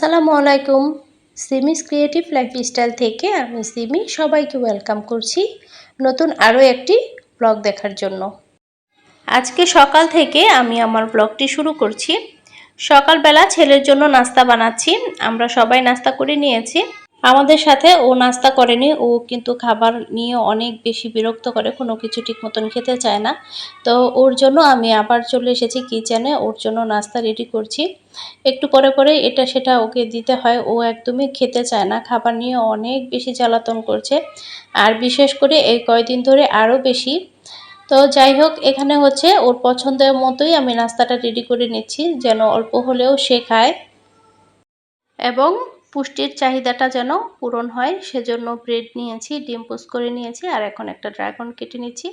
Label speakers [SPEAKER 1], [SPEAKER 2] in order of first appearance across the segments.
[SPEAKER 1] আসসালামু আলাইকুম। সিমিস creative lifestyle থেকে আমি সিমি, সবাইকে ওয়েলকাম করছি নতুন আরও একটি ব্লগ দেখার জন্য। আজকে সকাল থেকে আমি আমার ব্লগটি শুরু করছি। সকালবেলা ছেলের জন্য নাস্তা বানাচ্ছি। আমরা সবাই নাস্তা করে নিয়েছি। আমাদের সাথে ও নাস্তা করেনি, ও কিন্তু খাবার নিয়ে অনেক বেশি বিরক্ত করে, কোনো কিছু ঠিক মতন খেতে চায় না। তো ওর জন্য আমি আবার চলে এসেছি কিচেনে, ওর জন্য নাস্তা রেডি করছি। একটু পরে পরে এটা সেটা ওকে দিতে হয়, ও একদমই খেতে চায় না, খাবার নিয়ে অনেক বেশি জ্বালাতন করছে। আর বিশেষ করে এই কয়দিন ধরে আরও বেশি। তো যাই হোক, এখানে হচ্ছে ওর পছন্দের মতোই আমি নাস্তাটা রেডি করে নিচ্ছি, যেন অল্প হলেও সে খায়। এবং পুষ্টির চাহিদাটা যেন পূরণ হয়, সেজন্য ব্রেড নিয়েছি, ডিম পোস্ট করে নিয়েছি, আর এখন একটা ড্রাগন কেটে নিয়েছি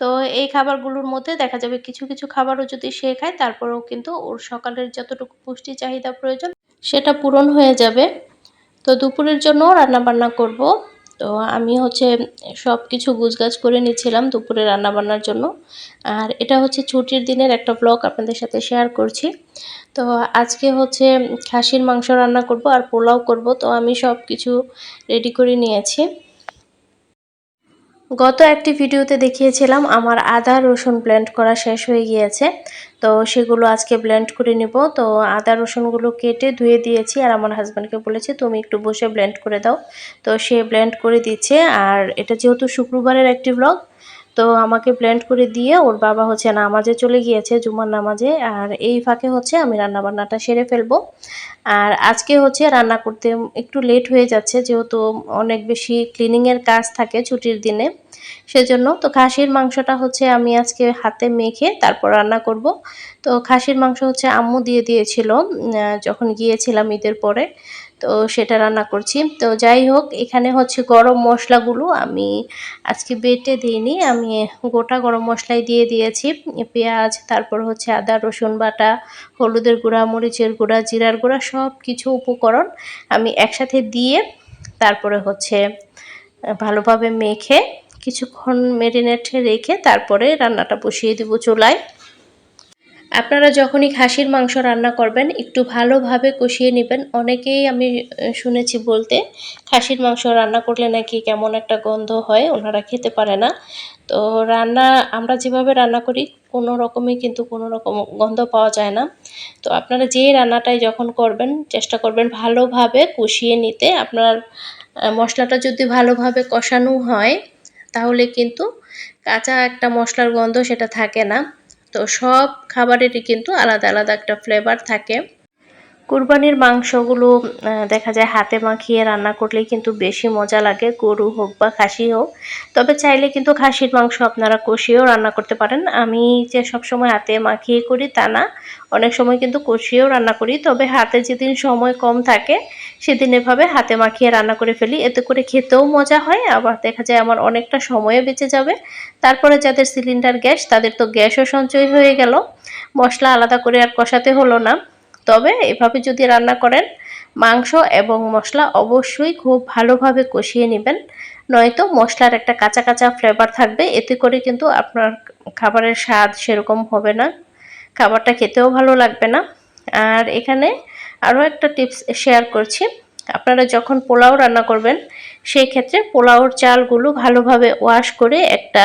[SPEAKER 1] তো এই খাবারগুলোর মধ্যে দেখা যাবে কিছু কিছু খাবারও যদি সে খায়, তারপরেও কিন্তু ওর সকালের যতটুকু পুষ্টি চাহিদা প্রয়োজন, সেটা পূরণ হয়ে যাবে। তো দুপুরের জন্য রান্না বান্না করব। তো আমি হচ্ছে সব কিছু গুছগাছ করে নিয়েছিলাম দুপুরে রান্নাবান্নার জন্য। আর এটা হচ্ছে ছুটির দিনের একটা ব্লগ আপনাদের সাথে শেয়ার করছি। তো আজকে হচ্ছে খাসির মাংস রান্না করব আর পোলাও করব। তো আমি সব কিছু রেডি করে নিয়েছি। গত একটি ভিডিওতে দেখিয়েছিলাম, আমার আদা রসুন ব্লেন্ড করা শেষ হয়ে গিয়েছে। তো সেগুলো আজকে ব্লেন্ড করে নিব। তো আদা রসুনগুলো কেটে ধুয়ে দিয়েছি আর আমার হাজব্যান্ডকে বলেছি, তুমি একটু বসে ব্লেন্ড করে দাও। তো সে ব্লেন্ড করে দিচ্ছে। আর এটা যেহেতু শুক্রবারের একটি ব্লগ তো আমাকে ব্লেন্ড করে দিয়ে ওর বাবা হচ্ছে নামাজে চলে গিয়েছে, জুমার নামাজে। আর এই ফাঁকে হচ্ছে আমি রান্নাবান্নাটা সেরে ফেলব। আর আজকে হচ্ছে রান্না করতে একটু লেট হয়ে যাচ্ছে, যেহেতু অনেক বেশি ক্লিনিংয়ের কাজ থাকে ছুটির দিনে। সেজন্য তো খাসির মাংসটা হচ্ছে আমি আজকে হাতে মেখে তারপর রান্না করব। তো খাসির মাংস হচ্ছে আম্মু দিয়ে দিয়েছিল যখন গিয়েছিলাম ঈদের পরে। তো সেটা রান্না করছি। তো যাই হোক, এখানে হচ্ছে গরম মশলাগুলো আমি আজকে বেটে দিইনি। আমি গোটা গরম মশলাই দিয়ে দিয়েছি। পেঁয়াজ, তারপর হচ্ছে আদা, রসুন বাটা, হলুদের গুঁড়া, মরিচের গুঁড়া, জিরার গুঁড়া সব কিছু উপকরণ আমি একসাথে দিয়ে তারপরে হচ্ছে ভালোভাবে মেখে কিছুক্ষণ মেরিনেট রেখে তারপরে রান্নাটা বসিয়ে দেবো চুলায়। আপনারা যখনই খাসির মাংস রান্না করবেন, একটু ভালোভাবে কষিয়ে নেবেন। অনেকেই আমি শুনেছি বলতে, খাসির মাংস রান্না করলে নাকি কেমন একটা গন্ধ হয়, ওনারা খেতে পারে না। তো রান্না, আমরা যেভাবে রান্না করি, কোনো রকমই কিন্তু কোনো রকম গন্ধ পাওয়া যায় না। তো আপনারা যেই রান্নাটাই যখন করবেন, চেষ্টা করবেন ভালোভাবে কষিয়ে নিতে। আপনার মশলাটা যদি ভালোভাবে কষানো হয়, তাহলে কিন্তু কাঁচা একটা মশলার গন্ধ সেটা থাকে না। তো সব খাবারেরই কিন্তু আলাদা আলাদা একটা ফ্লেভার থাকে। কুরবানির মাংসগুলো দেখা যায় হাতে মাখিয়ে রান্না করলেই কিন্তু বেশি মজা লাগে, গরু হোক বা খাসি হোক। তবে চাইলে কিন্তু খাসির মাংস আপনারা কষিয়েও রান্না করতে পারেন। আমি যে সবসময় হাতে মাখিয়ে করি তা না, অনেক সময় কিন্তু কষিয়েও রান্না করি। তবে হাতে যেদিন সময় কম থাকে, সেদিন এভাবে হাতে মাখিয়ে রান্না করে ফেলি। এতে করে খেতেও মজা হয়, আবার দেখা যায় আমার অনেকটা সময়ও বেঁচে যাবে। তারপরে যাদের সিলিন্ডার গ্যাস, তাদের তো গ্যাসও সঞ্চয় হয়ে গেল। মশলা আলাদা করে আর কষাতে হলো না। তবে এভাবে যদি রান্না করেন, মাংস এবং মশলা অবশ্যই খুব ভালোভাবে কষিয়ে নেবেন। নয়তো মশলার একটা কাঁচা কাঁচা ফ্লেভার থাকবে, এতে করে কিন্তু আপনার খাবারের স্বাদ সেরকম হবে না। খাবারটা খেতেও ভালো লাগবে না। আর এখানে আরও একটা টিপস শেয়ার করছি। আপনারা যখন পোলাও রান্না করবেন, সেই ক্ষেত্রে পোলাওর চালগুলো ভালোভাবে ওয়াশ করে একটা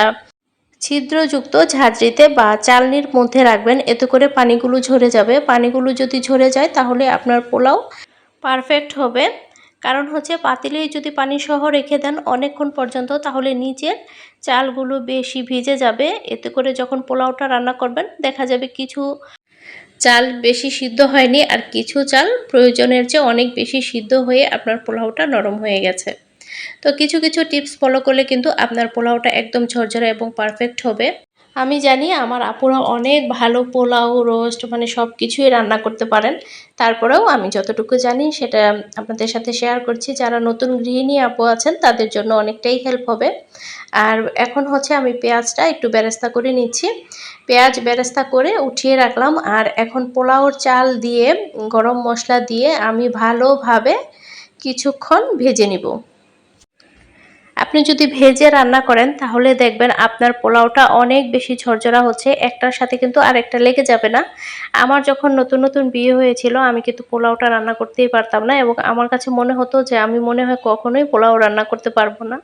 [SPEAKER 1] ছিদ্রযুক্ত ঝাঁঝরিতে বা চালনির মধ্যে রাখবেন। এতে করে পানিগুলো ঝরে যাবে। পানিগুলো যদি ঝরে যায়, তাহলে আপনার পোলাও পারফেক্ট হবে। কারণ হচ্ছে, পাতিলেই যদি পানি সহ রেখে দেন অনেকক্ষণ পর্যন্ত, তাহলে নিচের চালগুলো বেশি ভিজে যাবে। এতে করে যখন পোলাওটা রান্না করবেন, দেখা যাবে কিছু চাল বেশি সিদ্ধ হয়নি আর কিছু চাল প্রয়োজনের চেয়ে অনেক বেশি সিদ্ধ হয়ে আপনার পোলাওটা নরম হয়ে গেছে। তো কিছু কিছু টিপস ফলো করলে কিন্তু আপনার পোলাওটা একদম ঝরঝরা এবং পারফেক্ট হবে। আমি জানি আমার আপুরা অনেক ভালো পোলাও রোস্ট মানে সব কিছুই রান্না করতে পারেন। তারপরেও আমি যতটুকু জানি সেটা আপনাদের সাথে শেয়ার করছি। যারা নতুন গৃহিণী আপু আছেন, তাদের জন্য অনেকটাই হেল্প হবে। আর এখন হচ্ছে আমি পেঁয়াজটা একটু বেরেস্তা করে নিচ্ছি। পেঁয়াজ বেরেস্তা করে উঠিয়ে রাখলাম। আর এখন পোলাওর চাল দিয়ে গরম মশলা দিয়ে আমি ভালোভাবে কিছুক্ষণ ভেজে নিব। আপনি যদি ভেজে রান্না করেন, তাহলে দেখবেন আপনার পোলাওটা অনেক বেশি ঝরঝরা হচ্ছে, একটার সাথে কিন্তু আরেকটা লেগে যাবে না। আমার যখন নতুন নতুন বিয়ে হয়েছিল, আমি কিন্তু পোলাওটা রান্না করতেই পারতাম না এবং আমার কাছে মনে হতো যে আমি মনে হয় কখনোই পোলাও রান্না করতে পারব না।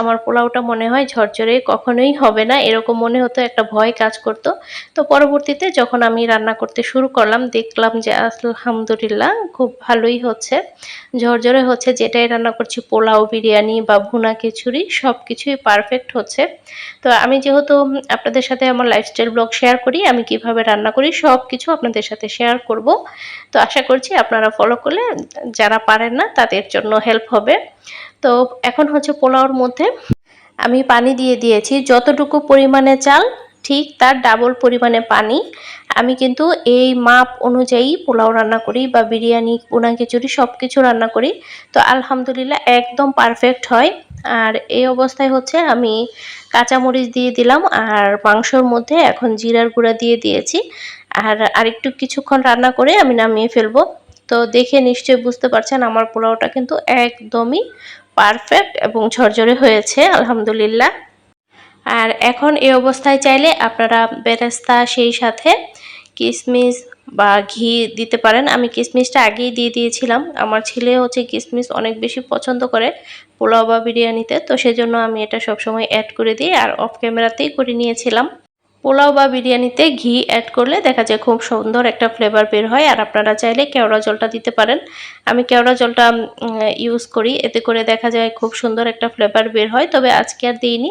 [SPEAKER 1] আমার পোলাওটা মনে হয় ঝরঝরে কখনোই হবে না, এরকম মনে হতো, একটা ভয় কাজ করতো। তো পরবর্তীতে যখন আমি রান্না করতে শুরু করলাম, দেখলাম যে আলহামদুলিল্লাহ খুব ভালোই হচ্ছে, ঝরঝরে হচ্ছে, যেটাই রান্না করছি, পোলাও, বিরিয়ানি বা ভুনা খিচুড়ি সব কিছুই পারফেক্ট হচ্ছে। তো আমি যেহেতু আপনাদের সাথে আমার লাইফস্টাইল ব্লগ শেয়ার করি, আমি কীভাবে রান্না করি সব কিছু আপনাদের সাথে শেয়ার করব। তো আশা করছি আপনারা ফলো করলে যারা পারেন না তাদের জন্য হেল্প হবে। তো এখন হচ্ছে পোলাওর মধ্যে আমি পানি দিয়ে দিয়েছি। যতটুকু পরিমাণে চাল ঠিক তার ডাবল পরিমাণে পানি। আমি কিন্তু এই মাপ অনুযায়ী পোলাও রান্না করি বা বিরিয়ানি পোনা খিচুড়ি সব কিছু রান্না করি। তো আলহামদুলিল্লাহ একদম পারফেক্ট হয়। আর এই অবস্থায় হচ্ছে আমি কাঁচামরিচ দিয়ে দিলাম আর মাংসর মধ্যে এখন জিরার গুঁড়া দিয়ে দিয়েছি। আর আরেকটু কিছুক্ষণ রান্না করে আমি নামিয়ে ফেলব। তো দেখে নিশ্চয়ই বুঝতে পারছেন আমার পোলাওটা কিন্তু একদমই পারফেক্ট এবং ঝরঝরে হয়েছে, আলহামদুলিল্লাহ। আর এখন এই অবস্থায় চাইলে আপনারা বেরেস্তা সেই সাথে কিশমিশ বা ঘি দিতে পারেন। আমি কিশমিশটা আগেই দিয়ে দিয়েছিলাম। আমার ছেলে হচ্ছে কিশমিশ অনেক বেশি পছন্দ করে পোলাও বা বিরিয়ানিতে, তো সেজন্য আমি এটা সবসময় অ্যাড করে দিই আর অফ ক্যামেরাতেই করে নিয়েছিলাম। পোলাও বা বিরিয়ানিতে ঘি অ্যাড করলে দেখা যায় খুব সুন্দর একটা ফ্লেভার বের হয় আর আপনারা চাইলে কেওড়া জলটা দিতে পারেন। আমি কেওড়া জলটা ইউজ করি। এতে করে দেখা যায় খুব সুন্দর একটা ফ্লেভার বের হয়। তবে আজকে আর দিইনি।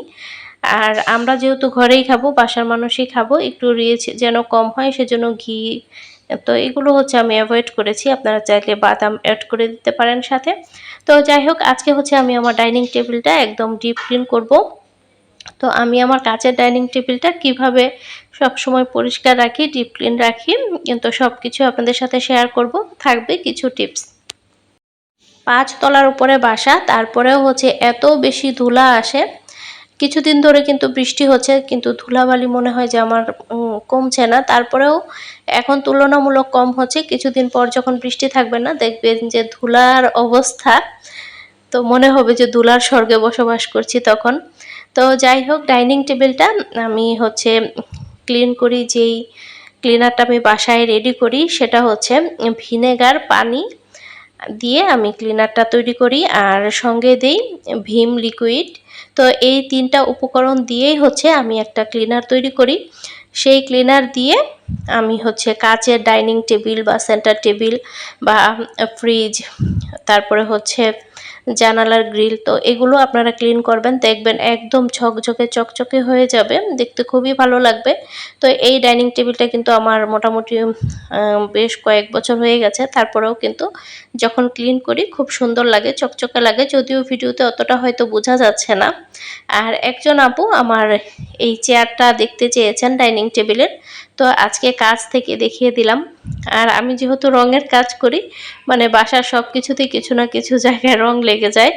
[SPEAKER 1] আর আমরা যেহেতু ঘরেই খাব, বাসার মানুষই খাব, একটু রিচ যেন কম হয়, সেজন্য ঘি, তো এগুলো হচ্ছে আমি অ্যাভয়েড করেছি। আপনারা চাইলে বাদাম অ্যাড করে দিতে পারেন সাথে। তো যাই হোক, আজকে হচ্ছে আমি আমার ডাইনিং টেবিলটা একদম ডিপ ক্লিন করব। তো আমি আমার কাচের ডাইনিং টেবিলটা কীভাবে সব সময় পরিষ্কার রাখি ডিপ ক্লিন রাখি কিন্তু সব কিছু আপনাদের সাথে শেয়ার করব। থাকবে কিছু টিপস পাঁচ তলার উপরে বাসা, তারপরেও হচ্ছে এত বেশি ধুলা আসে কিছুদিন ধরে কিন্তু বৃষ্টি হচ্ছে, কিন্তু ধুলাবালি মনে হয় যে আমার কমছে না। তারপরেও এখন তুলনামূলক কম হচ্ছে। কিছুদিন পর যখন বৃষ্টি থাকবে না, দেখবেন যে ধুলার অবস্থা, তো মনে হবে যে ধুলার স্বর্গে বসবাস করছি তখন। তো যাই হোক, ডাইনিং টেবিলটা আমি হচ্ছে ক্লিন করি, যেই ক্লিনারটা আমি বাসায় রেডি করি, সেটা হচ্ছে ভিনেগার পানি দিয়ে আমি ক্লিনারটা তৈরি করি। আর সঙ্গে দেই ভীম লিকুইড তো এই তিনটা উপকরণ দিয়েই হচ্ছে আমি একটা ক্লিনার তৈরি করি। সেই ক্লিনার দিয়ে আমি হচ্ছে কাচের ডাইনিং টেবিল বা সেন্টার টেবিল বা ফ্রিজ তারপরে হচ্ছে জানালার গ্রিল, তো এগুলো আপনারা ক্লিন করবেন। দেখবেন একদম ঝকঝকে, চকচকে হয়ে যাবে। দেখতে খুবই ভালো লাগবে। তো এই ডাইনিং টেবিলটা কিন্তু আমার মোটামুটি বেশ কয়েক বছর হয়ে গেছে। তারপরেও কিন্তু যখন ক্লিন করি, খুব সুন্দর লাগে, চকচকে লাগে। যদিও ভিডিওতে অতটা হয়তো বোঝা যাচ্ছে না। আর একজন আপু আমার এই চেয়ারটা দেখতে চেয়েছেন ডাইনিং টেবিলের। তো আজকে কাজ থেকে দেখিয়ে দিলাম। আর আমি যেহেতু রঙের কাজ করি মানে বাসার সব কিছুতেই কিছু না কিছু জায়গায় রং লেগে যায়।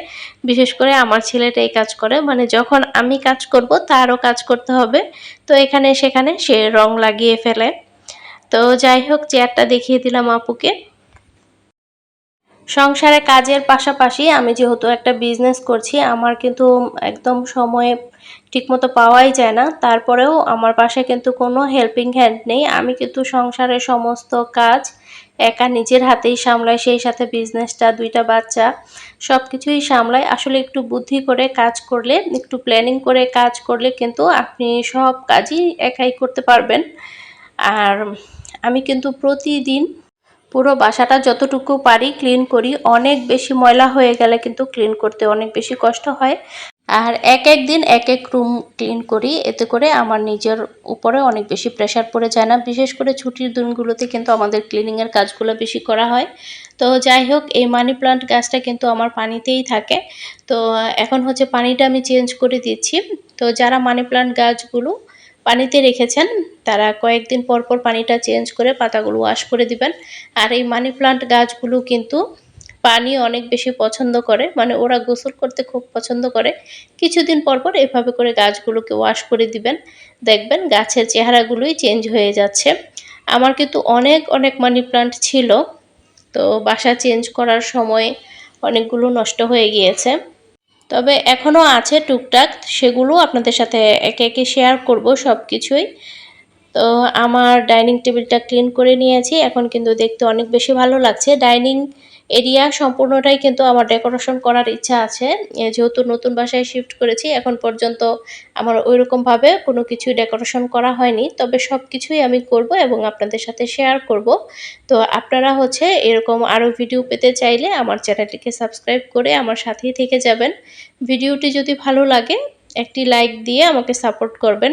[SPEAKER 1] বিশেষ করে আমার ছেলেটা এই কাজ করে মানে যখন আমি কাজ করব, তারও কাজ করতে হবে। তো এখানে সেখানে সে রং লাগিয়ে ফেলে। তো যাই হোক, চেয়ারটা দেখিয়ে দিলাম আপুকে। সংসারে কাজের পাশাপাশি আমি যেহেতু একটা বিজনেস করছি, আমার কিন্তু একদম সময়ে ঠিকমতো পাওয়াই যায় না। তারপরেও আমার পাশে কিন্তু কোনো হেল্পিং হ্যান্ড নেই। আমি কিন্তু সংসারের সমস্ত কাজ একা নিজের হাতেই সামলাই, সেই সাথে বিজনেসটা দুইটা বাচ্চা সব কিছুই সামলাই। আসলে একটু বুদ্ধি করে কাজ করলে, একটু প্ল্যানিং করে কাজ করলে কিন্তু আপনি সব কাজই একাই করতে পারবেন। আর আমি কিন্তু প্রতিদিন পুরো বাসাটা যতটুকু পারি ক্লিন করি। অনেক বেশি ময়লা হয়ে গেলে কিন্তু ক্লিন করতে অনেক বেশি কষ্ট হয়। আর এক এক দিন এক এক রুম ক্লিন করি। এতে করে আমার নিজের উপরে অনেক বেশি প্রেশার পড়ে যায় না। বিশেষ করে ছুটির দিনগুলোতে কিন্তু আমাদের ক্লিনিংয়ের কাজগুলো বেশি করা হয়। তো যাই হোক, এই মানি প্লান্ট গাছটা কিন্তু আমার পানিতেই থাকে। তো এখন হচ্ছে পানিটা আমি চেঞ্জ করে দিচ্ছি। তো যারা মানি প্লান্ট গাছগুলো পানিতে রেখেছেন, তারা কয়েকদিন পর পর পানিটা চেঞ্জ করে পাতাগুলো ওয়াশ করে দিবেন। আর এই মানি প্লান্ট গাছগুলো কিন্তু পানি অনেক বেশি পছন্দ করে মানে ওরা গোসল করতে খুব পছন্দ করে। কিছুদিন পর পর এভাবে করে গাছগুলোকে ওয়াশ করে দিবেন। দেখবেন গাছের চেহারাগুলোই চেঞ্জ হয়ে যাচ্ছে। আমার কিন্তু অনেক অনেক মানি প্লান্ট ছিল, তো বাসা চেঞ্জ করার সময় অনেকগুলো নষ্ট হয়ে গিয়েছে। তবে এখনও আছে টুকটাক, সেগুলো আপনাদের সাথে একে একে শেয়ার করব সব কিছুই তো আমার ডাইনিং টেবিলটা ক্লিন করে নিয়েছি। এখন কিন্তু দেখতে অনেক বেশি ভালো লাগছে। ডাইনিং এরিয়া সম্পূর্ণটাই কিন্তু আমার ডেকোরেশন করার ইচ্ছা আছে। যেহেতু নতুন বাসায় শিফট করেছি, এখন পর্যন্ত আমার ওইরকমভাবে কোনো কিছু ডেকোরেশন করা হয়নি। তবে সব কিছুই আমি করব এবং আপনাদের সাথে শেয়ার করব। তো আপনারা হচ্ছে এরকম আরও ভিডিও পেতে চাইলে আমার চ্যানেলটিকে সাবস্ক্রাইব করে আমার সাথেই থেকে যাবেন। ভিডিওটি যদি ভালো লাগে, একটি লাইক দিয়ে আমাকে সাপোর্ট করবেন।